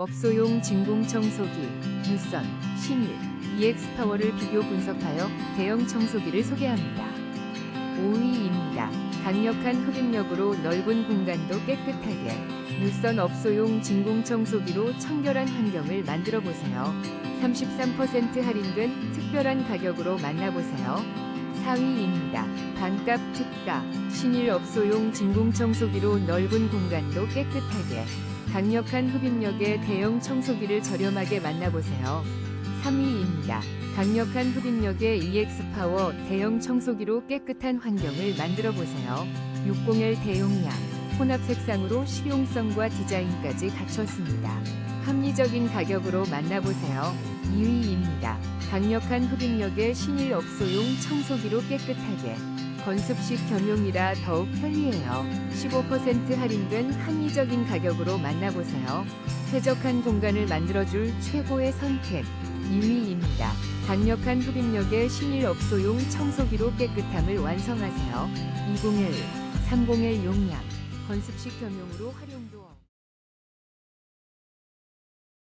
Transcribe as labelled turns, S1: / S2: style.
S1: 업소용 진공 청소기, 유선, 신일, EX파워를 비교 분석하여 대형 청소기를 소개합니다. 5위입니다. 강력한 흡입력으로 넓은 공간도 깨끗하게 유선 업소용 진공 청소기로 청결한 환경을 만들어 보세요. 33% 할인된 특별한 가격으로 만나보세요. 4위입니다. 반값 특가 신일 업소용 진공 청소기로 넓은 공간도 깨끗하게 강력한 흡입력의 대형 청소기를 저렴하게 만나보세요. 3위입니다. 강력한 흡입력의 EX파워 대형 청소기로 깨끗한 환경을 만들어 보세요. 601 대용량, 혼합 색상으로 실용성과 디자인까지 갖췄습니다. 합리적인 가격으로 만나보세요. 2위입니다. 강력한 흡입력의 신일 업소용 청소기로 깨끗하게 건습식 겸용이라 더욱 편리해요. 15% 할인된 합리적인 가격으로 만나보세요. 쾌적한 공간을 만들어줄 최고의 선택 2위입니다. 강력한 흡입력의 신일 업소용 청소기로 깨끗함을 완성하세요. 201, 301 용량, 건습식 겸용으로 활용도.